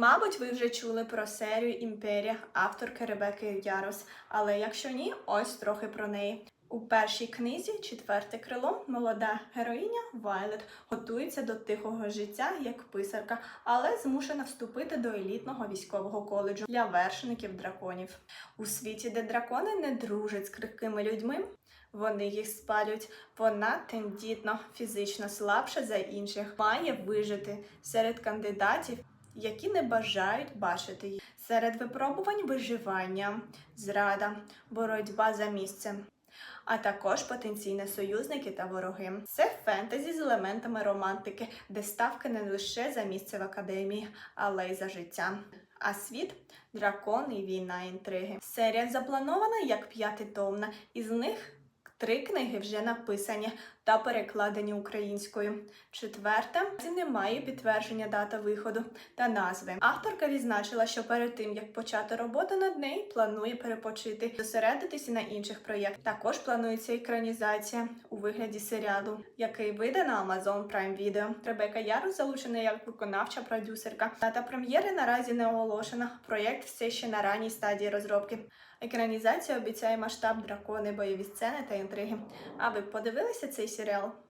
Мабуть, ви вже чули про серію Імперія авторки Ребекки Ярос, але якщо ні, ось трохи про неї. У першій книзі Четверте крило молода героїня Вайлет готується до тихого життя як писарка, але змушена вступити до елітного військового коледжу для вершників драконів. У світі, де дракони не дружать з крихкими людьми, вони їх спалюють. Вона тендітно, фізично слабша за інших, має вижити серед кандидатів, які не бажають бачити її. Серед випробувань виживання, зрада, боротьба за місце. А також потенційні союзники та вороги. Це фентезі з елементами романтики, де ставки не лише за місце в академії, але й за життя. А світ дракон і війна інтриги. Серія запланована як п'ятитомна, із них три книги вже написані та перекладені українською. Четверта немає підтвердження дата виходу та назви. Авторка відзначила, що перед тим як почати роботу над нею, планує перепочити, зосередитися на інших проєктах. Також планується екранізація у вигляді серіалу, який вийде на Amazon Prime Video. Ребека Ярус залучена як виконавча продюсерка. Дата прем'єри наразі не оголошена. Проєкт все ще на ранній стадії розробки. Екранізація обіцяє масштаб дракони, бойові сцени та інтриги. А ви подивилися цей серіал?